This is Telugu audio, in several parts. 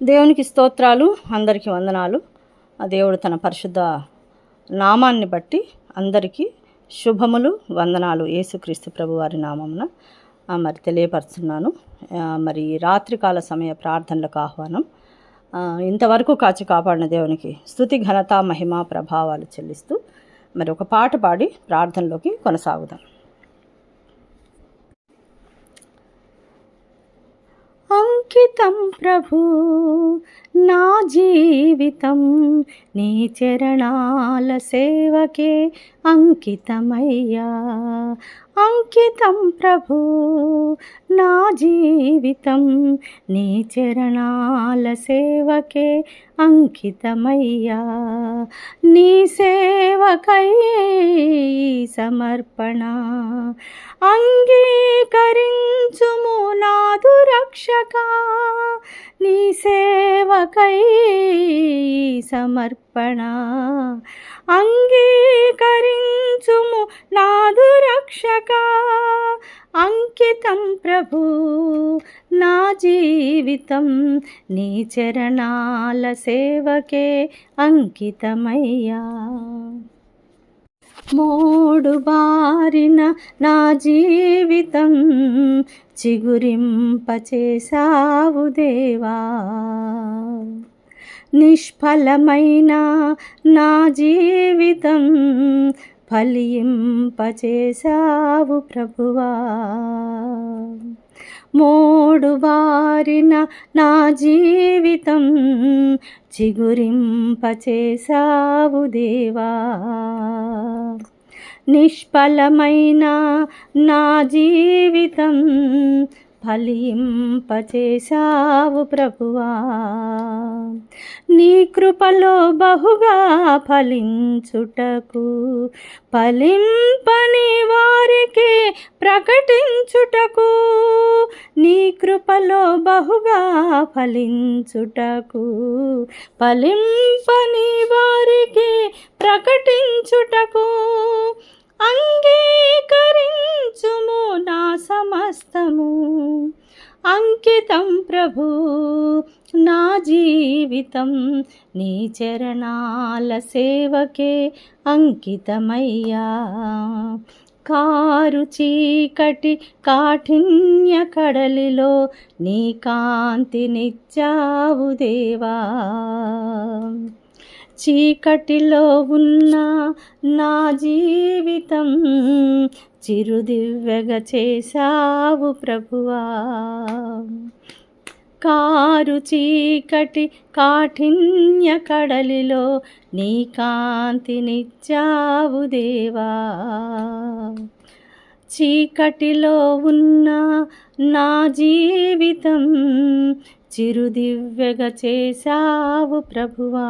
దేవునికి స్తోత్రాలు అందరికీ వందనాలు. ఆ దేవుడు తన పరిశుద్ధ నామాన్ని బట్టి అందరికీ శుభములు వందనాలు. యేసుక్రీస్తు ప్రభువారి నామమున మరి తెలియపరుస్తున్నాను. మరి రాత్రికాల సమయ ప్రార్థనలకు ఆహ్వానం. ఇంతవరకు కాచి కాపాడిన దేవునికి స్థుతి ఘనత మహిమ ప్రభావాలు చెల్లిస్తూ మరి ఒక పాట పాడి ప్రార్థనలోకి కొనసాగుదాం. అంకితం ప్రభు నా జీవితం నీ చరణాల సేవకే అంకితమయ్యా. అంకితం ప్రభు నా జీవితం నీ చరణాల సేవకే అంకితమయ్యా. నీ సేవకై సమర్పణ అంగీకరించుము నాదు రక్షక. నీ సేవకై సమర్పణ అంగీకరి రక్షక అంకితం ప్రభు నా జీవితం నీ చరణాల సేవకే అంకితమయ్యా. మోడు బారిన నా జీవితం చిగురింపచేసావు దేవా. నిష్ఫలమైన నా జీవితం ఫలింపచేశావు ప్రభువా. మోడు బారిన నా జీవితం చిగురింపచేశావు దేవా. నిష్ఫలమైన నా జీవితం ఫలింపచేశావు ప్రభువా. నీ కృపలో బహుగా ఫలించుటకు ఫలింపని వారికి ప్రకటించుటకు నీ కృపలో బహుగా ఫలించుటకు ఫలింపని వారికి ప్రకటించుటకు అంగీకరించుము నా సమస్తము. అంకితం ప్రభు నా జీవితం నీ చరణాల సేవకే అంకితమయ్యా. కారు చీకటి కాఠిన్య కడలిలో నీ కాంతినిచ్చావు దేవా. చీకటిలో ఉన్న నా జీవితం చిరుదివ్వెగా చేశావు ప్రభువా. కారు చీకటి కాఠిన్య కడలిలో నీ కాంతినిచ్చావు దేవా. చీకటిలో ఉన్న నా జీవితం చిరుదివ్యగా చేశావు ప్రభువా.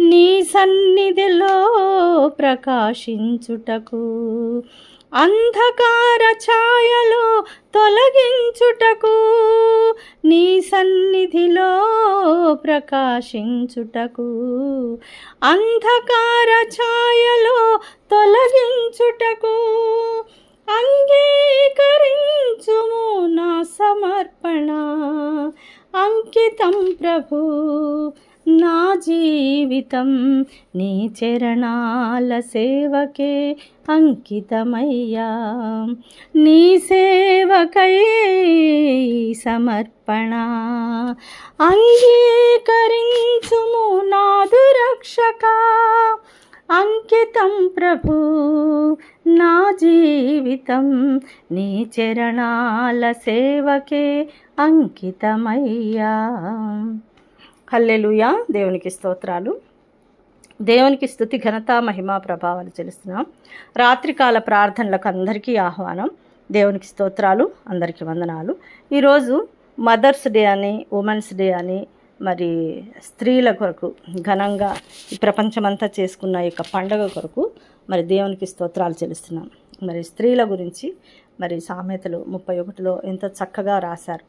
నీ సన్నిధిలో ప్రకాశించుటకు అంధకార ఛాయలో తొలగించుటకు నీ సన్నిధిలో ప్రకాశించుటకు అంధకార ఛాయలో తొలగించుటకు అంగీకరించుము నా సమర్పణ. అంకితం ప్రభు నా జీవితం నీ చరణాల సేవకే అంకితమయ్యా. నీ సేవకై సమర్పణ. అంగీకరించుము నాదు రక్షక అంకితం ప్రభు నా జీవితం నీ చరణాల సేవకే అంకితమయ్యా. హల్లెలుయా. దేవునికి స్తోత్రాలు. దేవునికి స్థుతి ఘనత మహిమా ప్రభావాలు తెలుస్తున్నాం రాత్రికాల ప్రార్థనలకు అందరికీ ఆహ్వానం. దేవునికి స్తోత్రాలు. అందరికీ వందనాలు. ఈరోజు మదర్స్ డే అని ఉమెన్స్ డే అని మరి స్త్రీల కొరకు ఘనంగా ఈ ప్రపంచమంతా చేసుకున్న యొక్క పండగ కొరకు మరి దేవునికి స్తోత్రాలు చెల్లిస్తున్నాం. మరి స్త్రీల గురించి మరి సామెతలు ముప్పై ఒకటిలో ఎంతో చక్కగా రాశారు.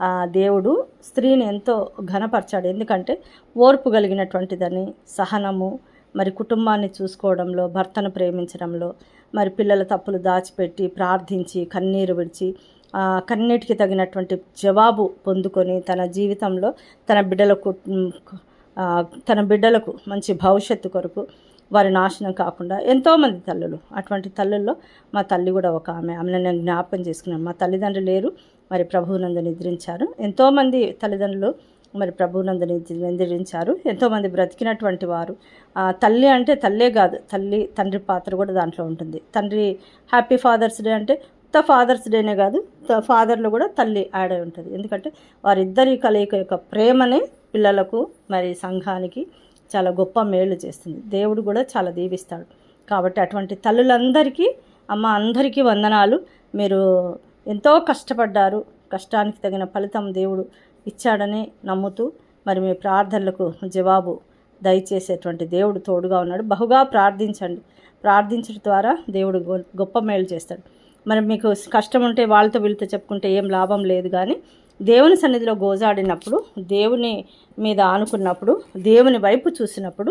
ఆ దేవుడు స్త్రీని ఎంతో ఘనపరచాడు. ఎందుకంటే ఓర్పు కలిగినటువంటిదని సహనము మరి కుటుంబాన్ని చూసుకోవడంలో భర్తను ప్రేమించడంలో మరి పిల్లల తప్పులు దాచిపెట్టి ప్రార్థించి కన్నీరు విడిచి కన్నిటికి తగినటువంటి జవాబు పొందుకొని తన జీవితంలో తన బిడ్డలకు తన బిడ్డలకు మంచి భవిష్యత్తు కొరకు వారి నాశనం కాకుండా ఎంతోమంది తల్లులు అటువంటి తల్లుల్లో మా తల్లి కూడా ఒక ఆమె. ఆమెను నేను జ్ఞాపకం చేసుకున్నాను. మా తల్లిదండ్రులు లేరు మరి ప్రభువునందు నిద్రించారు. ఎంతోమంది తల్లిదండ్రులు మరి ప్రభునందు నిద్రించారు. ఎంతోమంది బ్రతికినటువంటి వారు. తల్లి అంటే తల్లే కాదు తల్లి తండ్రి పాత్ర కూడా దాంట్లో ఉంటుంది. తండ్రి హ్యాపీ ఫాదర్స్ డే అంటే ఉత్త ఫాదర్స్ డేనే కాదు త- ఫాదర్లో కూడా తల్లి యాడ్ అయి ఉంటుంది. ఎందుకంటే వారిద్దరి కలయిక యొక్క ప్రేమనే పిల్లలకు మరి సంఘానికి చాలా గొప్ప మేలు చేస్తుంది. దేవుడు కూడా చాలా దీవిస్తాడు. కాబట్టి అటువంటి తల్లులందరికీ అమ్మ అందరికీ వందనాలు. మీరు ఎంతో కష్టపడ్డారు కష్టానికి తగిన ఫలితం దేవుడు ఇచ్చాడని నమ్ముతూ మరి మీ ప్రార్థనలకు జవాబు దయచేసేటువంటి దేవుడు తోడుగా ఉన్నాడు. బహుగా ప్రార్థించండి. ప్రార్థించడం ద్వారా దేవుడు గొప్ప మేలు చేస్తాడు. మరి మీకు కష్టం ఉంటే వాళ్ళతో వీళ్ళతో చెప్పుకుంటే ఏం లాభం లేదు కానీ దేవుని సన్నిధిలో గోజాడినప్పుడు దేవుని మీద ఆనుకున్నప్పుడు దేవుని వైపు చూసినప్పుడు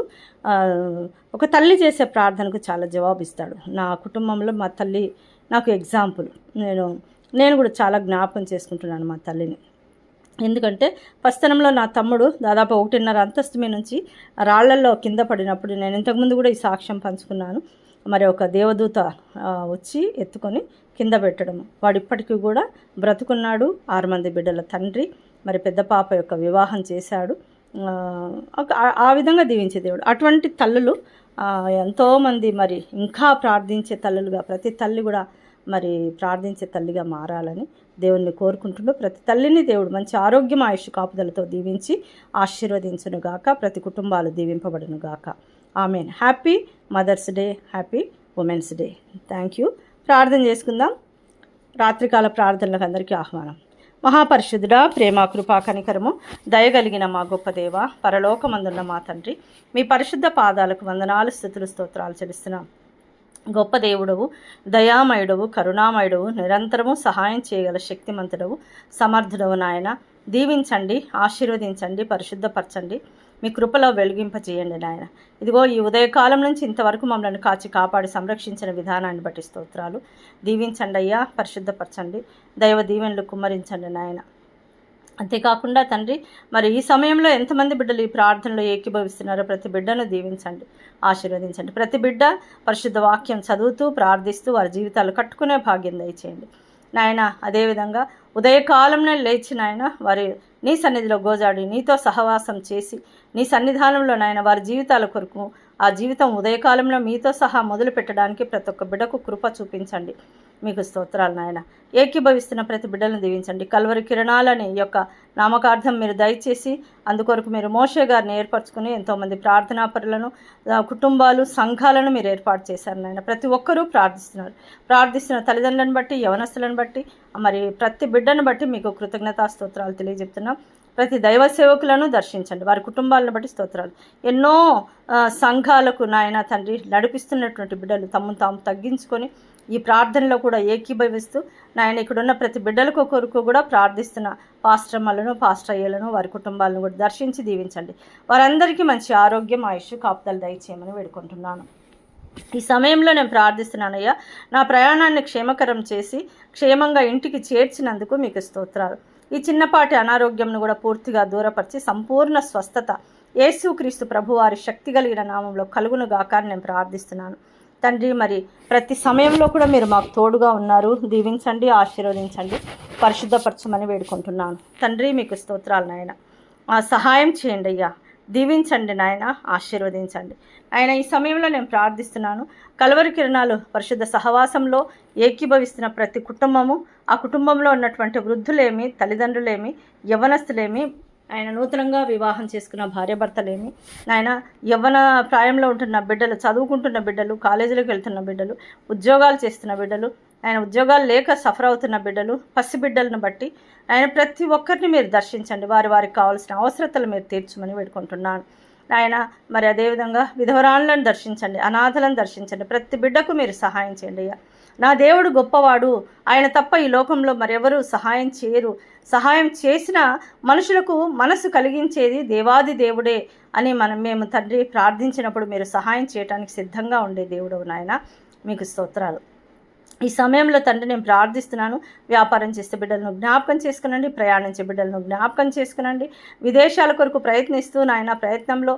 ఒక తల్లి చేసే ప్రార్థనకు చాలా జవాబిస్తాడు. నా కుటుంబంలో మా తల్లి నాకు ఎగ్జాంపుల్. నేను నేను కూడా చాలా జ్ఞాపకం చేసుకుంటున్నాను మా తల్లిని. ఎందుకంటే పస్తనంలో నా తమ్ముడు దాదాపు ఒకటిన్నర అంతస్తు మీద నుంచి రాళ్ళల్లో కింద పడినప్పుడు నేను ఇంతకుముందు కూడా ఈ సాక్ష్యం పంచుకున్నాను. మరి ఒక దేవదూత వచ్చి ఎత్తుకొని కింద పెట్టడం వాడు ఇప్పటికీ కూడా బ్రతుకున్నాడు ఆరు మంది బిడ్డల తండ్రి మరి పెద్ద పాప యొక్క వివాహం చేశాడు. ఆ, ఒక- ఆ- విధంగా దీవించే దేవుడు. అటువంటి తల్లులు ఎంతోమంది మరి ఇంకా ప్రార్థించే తల్లులుగా ప్రతి తల్లి కూడా మరి ప్రార్థించే తల్లిగా మారాలని దేవుణ్ణి కోరుకుంటుండో ప్రతి తల్లిని దేవుడు మంచి ఆరోగ్యం ఆయుష్ కాపుదలతో దీవించి ఆశీర్వదించునుగాక ప్రతి కుటుంబాలు దీవింపబడును గాక amen. Happy mother's day happy women's day. Thank you. ప్రార్థన చేసుకుందాం. రాత్రికాల ప్రార్థనలకు అందరికీ ఆహ్వానం. మహాపరిశుద్ధుడా ప్రేమ కృపా కనికరము దయగలిగిన మా గొప్ప దేవ పరలోకమందున్న మా తండ్రి మీ పరిశుద్ధ పాదాలకు వందనాలు స్థుతులు స్తోత్రాలు చెల్లిస్తున్నాం. గొప్ప దేవుడవు దయామయుడవు కరుణామయుడవు నిరంతరము సహాయం చేయగల శక్తిమంతుడవు సమర్థుడవు నాయన. దీవించండి ఆశీర్వదించండి పరిశుద్ధపరచండి. మీ కృపలో వెలిగింపజేయండి నాయన. ఇదిగో ఈ ఉదయకాలం నుంచి ఇంతవరకు మమ్మల్ని కాచి కాపాడి సంరక్షించిన విధానాన్ని బట్టి స్తోత్రాలు. దీవించండి అయ్యా పరిశుద్ధపరచండి. దైవ దీవెనలు కుమ్మరించండి నాయన. అంతేకాకుండా తండ్రి మరి ఈ సమయంలో ఎంతమంది బిడ్డలు ఈ ప్రార్థనలో ఏకీభవిస్తున్నారో ప్రతి బిడ్డను దీవించండి ఆశీర్వదించండి. ప్రతి బిడ్డ పరిశుద్ధ వాక్యం చదువుతూ ప్రార్థిస్తూ వారి జీవితాలు కట్టుకునే భాగ్యం దయచేయండి. నాయన అదేవిధంగా ఉదయకాలంలో లేచి నాయన వారి నీ సన్నిధిలో గోజాడి నీతో సహవాసం చేసి నీ సన్నిధానంలో నాయన వారి జీవితాల కొరకు ఆ జీవితం ఉదయకాలంలో మీతో సహా మొదలు పెట్టడానికి ప్రతి ఒక్క బిడకు కృప చూపించండి. మీకు స్తోత్రాలు నాయన. ఏకీభవిస్తున్న ప్రతి బిడ్డలను దీవించండి. కల్వరి కిరణాలని యొక్క నామకార్థం మీరు దయచేసి అందుకొరకు మీరు మోషే గారిని ఏర్పరచుకుని ఎంతోమంది ప్రార్థనాపరులను కుటుంబాలు సంఘాలను మీరు ఏర్పాటు చేశారు నాయన. ప్రతి ఒక్కరూ ప్రార్థిస్తున్నారు. ప్రార్థిస్తున్న తల్లిదండ్రులను బట్టి యవనస్తులను బట్టి మరి ప్రతి బిడ్డను బట్టి మీకు కృతజ్ఞతా స్తోత్రాలు తెలియజెప్తున్నాం. ప్రతి దైవ సేవకులను దర్శించండి. వారి కుటుంబాలను బట్టి స్తోత్రాలు. ఎన్నో సంఘాలకు నాయన తండ్రి నడిపిస్తున్నటువంటి బిడ్డలు తమను తాము తగ్గించుకొని ఈ ప్రార్థనలో కూడా ఏకీభవిస్తూ నాయన ఇక్కడున్న ప్రతి బిడ్డలకు కొరకు కూడా ప్రార్థిస్తున్న పాస్ట్రమ్మలను పాస్ట్రయ్యలను వారి కుటుంబాలను కూడా దర్శించి దీవించండి. వారందరికీ మంచి ఆరోగ్యం ఆయుష్ కాపుదలు దయచేయమని వేడుకుంటున్నాను. ఈ సమయంలో నేను ప్రార్థిస్తున్నానయ్యా నా ప్రయాణాన్ని క్షేమకరం చేసి క్షేమంగా ఇంటికి చేర్చినందుకు మీకు స్తోత్రాలు. ఈ చిన్నపాటి అనారోగ్యంను కూడా పూర్తిగా దూరపరిచి సంపూర్ణ స్వస్థత యేసుక్రీస్తు ప్రభువారి శక్తి కలిగిన నామంలో కలుగును గాక నేను ప్రార్థిస్తున్నాను. తండ్రి మరి ప్రతి సమయంలో కూడా మీరు మాకు తోడుగా ఉన్నారు. దీవించండి ఆశీర్వదించండి పరిశుద్ధపరచమని వేడుకుంటున్నాను. తండ్రి మీకు స్తోత్రాలు నాయన. సహాయం చేయండి అయ్యా. దీవించండి నాయన ఆశీర్వదించండి. ఆయన ఈ సమయంలో నేను ప్రార్థిస్తున్నాను. కలవరి కిరణాలు పరిశుద్ధ సహవాసంలో ఏకీభవిస్తున్న ప్రతి కుటుంబము ఆ కుటుంబంలో ఉన్నటువంటి వృద్ధులేమి తల్లిదండ్రులేమి యవనస్తులేమి ఆయన నూతనంగా వివాహం చేసుకున్న భార్యాభర్తలేమి ఆయన యవ్వన ప్రాయంలో ఉంటున్న బిడ్డలు చదువుకుంటున్న బిడ్డలు కాలేజీలకు వెళ్తున్న బిడ్డలు ఉద్యోగాలు చేస్తున్న బిడ్డలు ఆయన ఉద్యోగాలు లేక సఫర్ అవుతున్న బిడ్డలు పసి బిడ్డలను బట్టి ఆయన ప్రతి ఒక్కరిని మీరు దర్శించండి. వారి వారికి కావాల్సిన అవసరతలు మీరు తీర్చమని వేడుకుంటున్నాను. ఆయన మరి అదేవిధంగా విధవరాలను దర్శించండి అనాథలను దర్శించండి. ప్రతి బిడ్డకు మీరు సహాయం చేయండి అయ్యా. నా దేవుడు గొప్పవాడు. ఆయన తప్ప ఈ లోకంలో మరెవరు సహాయం చేయరు. సహాయం చేసిన మనుషులకు మనసు కలిగించేది దేవాది దేవుడే అని మనం మేము తండ్రి ప్రార్థించినప్పుడు మీరు సహాయం చేయడానికి సిద్ధంగా ఉండే దేవుడు నాయన. మీకు స్తోత్రాలు. ఈ సమయంలో తండ్రి నేను ప్రార్థిస్తున్నాను వ్యాపారం చేసే బిడ్డలను జ్ఞాపకం చేసుకునండి ప్రయాణించే బిడ్డలను జ్ఞాపకం చేసుకునండి. విదేశాల కొరకు ప్రయత్నిస్తూ నాయన ప్రయత్నంలో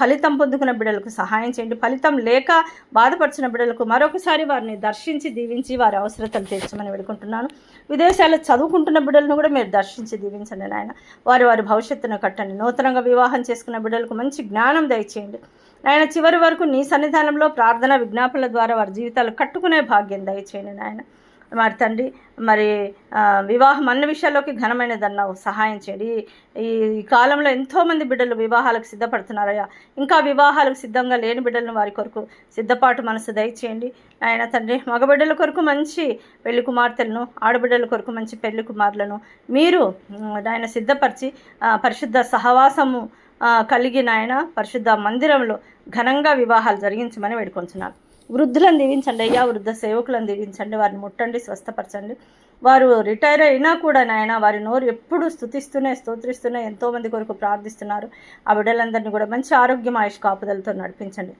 ఫలితం పొందుకున్న బిడ్డలకు సహాయం చేయండి. ఫలితం లేక బాధపడుచున్న బిడ్డలకు మరొకసారి వారిని దర్శించి దీవించి వారి అవసరతలు తీర్చమని వేడుకుంటున్నాను. విదేశాల్లో చదువుకుంటున్న బిడ్డలను కూడా మీరు దర్శించి దీవించండి నాయన. వారి వారి భవిష్యత్తును కట్టండి. నూతనంగా వివాహం చేసుకున్న బిడ్డలకు మంచి జ్ఞానం దయచేయండి. నాయన చివరి వరకు నీ సన్నిధానంలో ప్రార్థన విజ్ఞాపనల ద్వారా వారి జీవితాలు కట్టుకునే భాగ్యం దయచేయండి నాయన. మరి తండ్రి మరి వివాహం అన్ని విషయాల్లోకి ఘనమైనదన్నావు. సహాయం చేయండి. ఈ కాలంలో ఎంతోమంది బిడ్డలు వివాహాలకు సిద్ధపడుతున్నారయ్యా. ఇంకా వివాహాలకు సిద్ధంగా లేని బిడ్డలను వారి కొరకు సిద్ధపాటు మనసు దయచేయండి. ఆయన తండ్రి మగబిడ్డల కొరకు మంచి పెళ్ళి కుమార్తెలను ఆడబిడ్డల కొరకు మంచి పెళ్ళి కుమారులను మీరు ఆయన సిద్ధపరిచి పరిశుద్ధ సహవాసము కలిగిన ఆయన పరిశుద్ధ మందిరంలో ఘనంగా వివాహాలు జరిగించమని వేడుకొంచున్నాను. వృద్ధులను దీవించండి అయ్యా వృద్ధ సేవకులను దీవించండి వారిని ముట్టండి స్వస్థపరచండి. వారు రిటైర్ అయినా కూడా నాయన వారి నోరు ఎప్పుడు స్థుతిస్తూనే స్తోత్రిస్తూనే ఎంతోమంది కొరకు ప్రార్థిస్తున్నారు. ఆ బిడ్డలందరినీ కూడా మంచి ఆరోగ్యం ఆయుష్ కాపుదలతో నడిపించండి.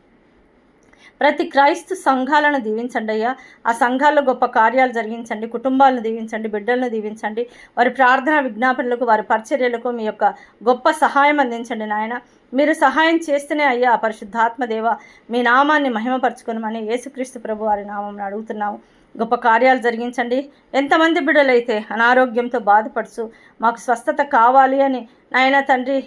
ప్రతి క్రైస్తు సంఘాలను దీవించండి అయ్యా. ఆ సంఘాల్లో గొప్ప కార్యాలు జరిగించండి కుటుంబాలను దీవించండి బిడ్డలను దీవించండి. వారి ప్రార్థన విజ్ఞాపనలకు వారి పరిచర్యలకు మీ యొక్క గొప్ప సహాయం అందించండి నాయన. మీరు సహాయం చేస్తేనే అయ్యా పరిశుద్ధాత్మదేవ మీ నామాన్ని మహిమపరచుకునమని యేసుక్రీస్తు ప్రభు వారి నామం అడుగుతున్నాము. గొప్ప కార్యాలు జరిగించండి. ఎంతమంది బిడ్డలైతే అనారోగ్యంతో బాధపడుచు మాకు స్వస్థత కావాలి అని నాయన తండ్రి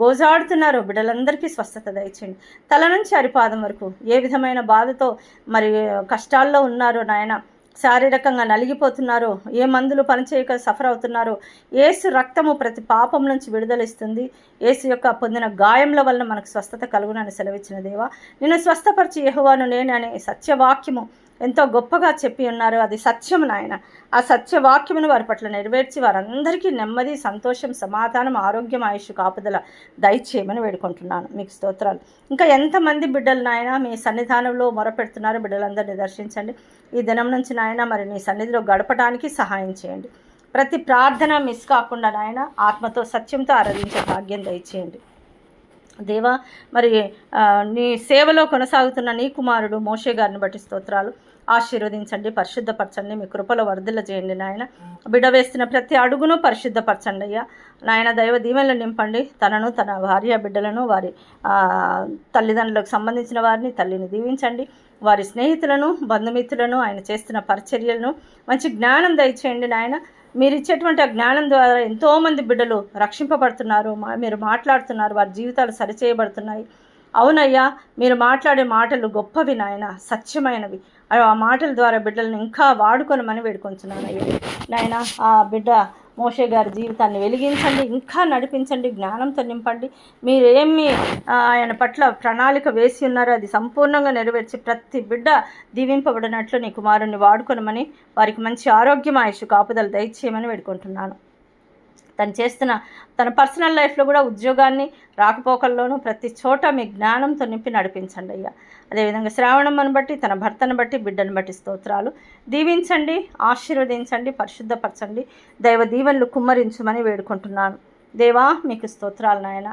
గోజాడుతున్నారు బిడ్డలందరికీ స్వస్థత దయచేయండి. తల నుంచి అరిపాదం వరకు ఏ విధమైన బాధతో మరి కష్టాల్లో ఉన్నారో నాయన శారీరకంగా నలిగిపోతున్నారో ఏ మందులు పనిచేయక సఫర్ అవుతున్నారో ఏసు రక్తము ప్రతి పాపం నుంచి విడుదలిస్తుంది ఏసు యొక్క పొందిన గాయముల వల్ల మనకు స్వస్థత కలుగునని సెలవిచ్చిన దేవా నిన్ను స్వస్థపరిచి యహువాను నేననే సత్యవాక్యము ఎంతో గొప్పగా చెప్పి ఉన్నారు. అది సత్యం నాయన. ఆ సత్యవాక్యమును వారి పట్ల నెరవేర్చి వారందరికీ నెమ్మది సంతోషం సమాధానం ఆరోగ్యం ఆయుష్ కాపుదల దయచేయమని వేడుకుంటున్నాను. మీకు స్తోత్రాలు. ఇంకా ఎంతమంది బిడ్డలు నాయన మీ సన్నిధానంలో మొరపెడుతున్నారు బిడ్డలందరినీ దర్శించండి. ఈ దినం నుంచి నాయన మరి నీ సన్నిధిలో గడపడానికి సహాయం చేయండి. ప్రతి ప్రార్థన మిస్ కాకుండా నాయన ఆత్మతో సత్యంతో ఆరాధించే భాగ్యం దయచేయండి. దేవా మరి నీ సేవలో కొనసాగుతున్న నీ కుమారుడు మోషే గారిని బట్టి స్తోత్రాలు. ఆశీర్వదించండి పరిశుద్ధపరచండి మీ కృపలో వరదల చేయండి నాయన. బిడ్డ వేస్తున్న ప్రతి అడుగును పరిశుద్ధపరచండి అయ్యా. నాయన దైవ దీవెనలు నింపండి. తనను తన భార్య బిడ్డలను వారి తల్లిదండ్రులకు సంబంధించిన వారిని తల్లిని దీవించండి. వారి స్నేహితులను బంధుమిత్రులను ఆయన చేస్తున్న పరిచర్యలను మంచి జ్ఞానం దయచేయండి నాయన. మీరు ఇచ్చేటువంటి ఆ జ్ఞానం ద్వారా ఎంతోమంది బిడ్డలు రక్షింపబడుతున్నారు మా- మీరు మాట్లాడుతున్నారు వారి జీవితాలు సరిచేయబడుతున్నాయి. అవునయ్యా మీరు మాట్లాడే మాటలు గొప్పవి నాయన సత్యమైనవి. ఆ మాటల ద్వారా బిడ్డలను ఇంకా వాడుకొనమని వేడుకొంచున్నాను అయ్యా నాయన ఆ బిడ్డ మోషే గారి జీవితాన్ని వెలిగించండి ఇంకా నడిపించండి జ్ఞానంతో నింపండి మీరేమి ఆయన పట్ల ప్రణాళిక వేసి ఉన్నారో అది సంపూర్ణంగా నెరవేర్చి ప్రతి బిడ్డ దీవింపబడినట్లు నీ కుమారుణ్ణి వాడుకొనమని వారికి మంచి ఆరోగ్యం ఆయుష్ కాపుదలు దయచేయమని వేడుకుంటున్నాను. తను చేస్తున్న తన పర్సనల్ లైఫ్లో కూడా ఉద్యోగాన్ని రాకపోకల్లోనూ ప్రతి చోట మీ జ్ఞానంతో నింపి నడిపించండి అయ్యా. అదేవిధంగా శ్రావణమ్మను బట్టి తన భర్తను బట్టి బిడ్డను బట్టి స్తోత్రాలు. దీవించండి ఆశీర్వదించండి పరిశుద్ధపరచండి దైవ దీవెనలు కుమ్మరించమని వేడుకుంటున్నాను. దేవా మీకు స్తోత్రాలు నాయన.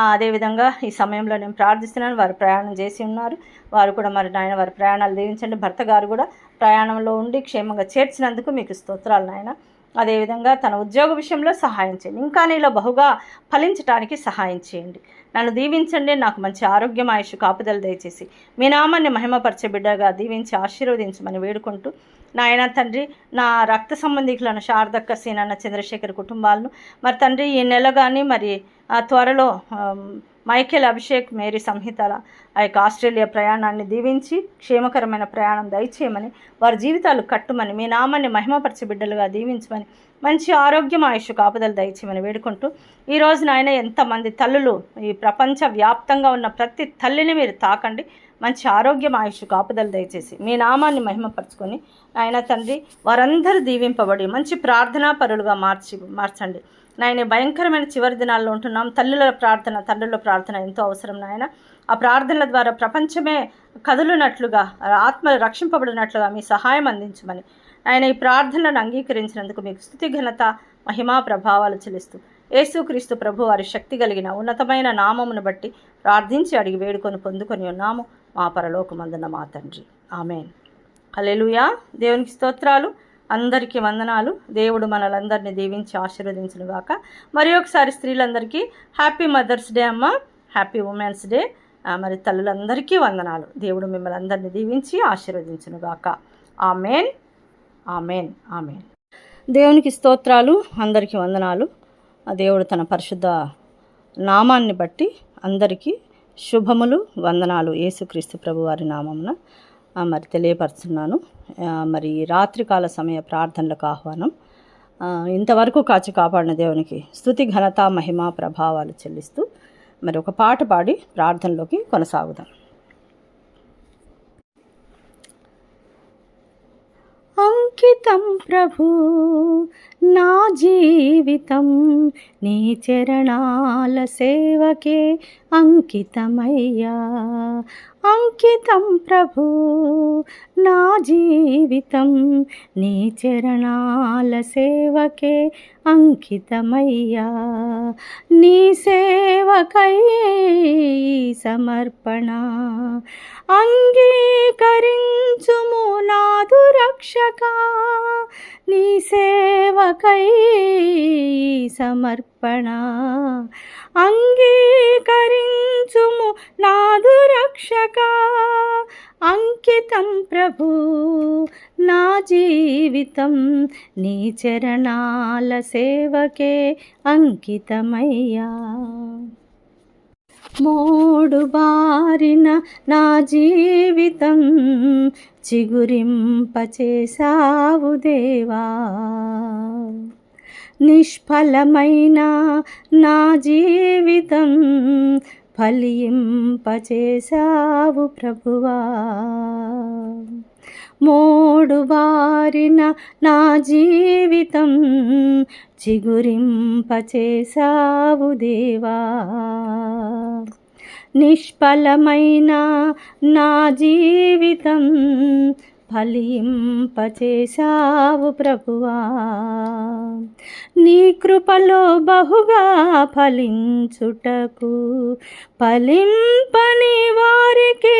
అదేవిధంగా ఈ సమయంలో నేను ప్రార్థిస్తున్నాను వారు ప్రయాణం చేసి ఉన్నారు. వారు కూడా మరి నాయన వారి ప్రయాణాలు దీవించండి. భర్త గారు కూడా ప్రయాణంలో ఉండి క్షేమంగా చేర్చినందుకు మీకు స్తోత్రాలు నాయన. అదేవిధంగా తన ఉద్యోగ విషయంలో సహాయం చేయండి. ఇంకా నీలో బహుగా ఫలించడానికి సహాయం చేయండి. నన్ను దీవించండి. నాకు మంచి ఆరోగ్యం ఆయుష్ కాపుదలు దయచేసి మీ నామాన్ని మహిమపరిచే బిడ్డగా దీవించి ఆశీర్వదించమని వేడుకుంటూ నాయన తండ్రి నా రక్త సంబంధికులను శారదక్క సీనన్న చంద్రశేఖర్ కుటుంబాలను మరి తండ్రి ఈ నెల కానీ మరి ఆ త్వరలో మైఖేల్ అభిషేక్ మేరీ సంహితల ఆ యొక్క ఆస్ట్రేలియా ప్రయాణాన్ని దీవించి క్షేమకరమైన ప్రయాణం దయచేయమని వారి జీవితాలు కట్టుమని మీ నామాన్ని మహిమపరిచే బిడ్డలుగా దీవించమని మంచి ఆరోగ్యం ఆయుష్ కాపుదలు దయచేయమని వేడుకుంటూ ఈ రోజున నాయన ఎంతమంది తల్లులు ఈ ప్రపంచ వ్యాప్తంగా ఉన్న ప్రతి తల్లిని మీరు తాకండి. మంచి ఆరోగ్యం ఆయుష్ కాపుదలు దయచేసి మీ నామాన్ని మహిమపరచుకొని ఆయన తండ్రి వారందరూ దీవింపబడి మంచి ప్రార్థనా పరులుగా మార్చి మార్చండి. నాయన భయంకరమైన చివరి దినాల్లో ఉంటున్నాం. తల్లుల ప్రార్థన తండ్రుల ప్రార్థన ఎంతో అవసరం నాయన. ఆ ప్రార్థనల ద్వారా ప్రపంచమే కదులునట్లుగా ఆత్మ రక్షింపబడినట్లుగా మీ సహాయం అందించమని ఆయన ఈ ప్రార్థనలను అంగీకరించినందుకు మీకు స్థుతి ఘనత మహిమా ప్రభావాలు చెల్లిస్తూ యేసుక్రీస్తు ప్రభు వారి శక్తి కలిగిన ఉన్నతమైన నామమును బట్టి ప్రార్థించి అడిగి వేడుకొని పొందుకొని ఉన్నాము. మా పరలోకమందున మా తండ్రి. ఆమెన్. అలెలుయా దేవునికి స్తోత్రాలు. అందరికీ వందనాలు. దేవుడు మనలందరినీ దీవించి ఆశీర్వదించిన గాక. మరి ఒకసారి స్త్రీలందరికీ హ్యాపీ మదర్స్ డే అమ్మ. Happy women's day. మరి తల్లులందరికీ వందనాలు. దేవుడు మిమ్మల్ని అందరినీ దీవించి ఆశీర్వదించును గాక. ఆమెన్. ఆమెన్. ఆమెన్. దేవునికి స్తోత్రాలు. అందరికీ వందనాలు. దేవుడు తన పరిశుద్ధ నామాన్ని బట్టి అందరికీ శుభములు వందనాలు. యేసుక్రీస్తు ప్రభువారి నామమున. మరి తెలియపరుస్తున్నాను. మరి రాత్రికాల సమయ ప్రార్థనలకు ఆహ్వానం. ఇంతవరకు కాచి కాపాడిన దేవునికి స్థుతి ఘనత మహిమ ప్రభావాలు చెల్లిస్తూ మరి ఒక పాట పాడి ప్రార్థనలోకి కొనసాగుదాం. అంకితం ప్రభు నా జీవితం నీ చరణాల సేవకే అంకితమయ్యా. అంకితం ప్రభు నా జీవితం నీ చరణాల సేవకే అంకితమయ్యా. నీ సేవకై సమర్పణ అంగీకరించుము నాదు రక్షక. నీ సేవకై సమర్పణ అంగీ అంగీకరించుము నాదు రక్షక. అంకితం ప్రభు నా జీవితం నీ చరణాల సేవకే అంకితమయ్యా. మోడు బారిన నా జీవితం చిగురింపచేసావు దేవా. నిష్ఫలమైన నా జీవితం ఫలింపచేశావు ప్రభువా. మోడు బారిన నా జీవితం చిగురింపచేశావు దేవా. నిష్ఫలమైన నా జీవితం ఫలింపచేశావు ప్రభువా. నీ కృపలో బహుగా ఫలించుటకు ఫలింపని వారికి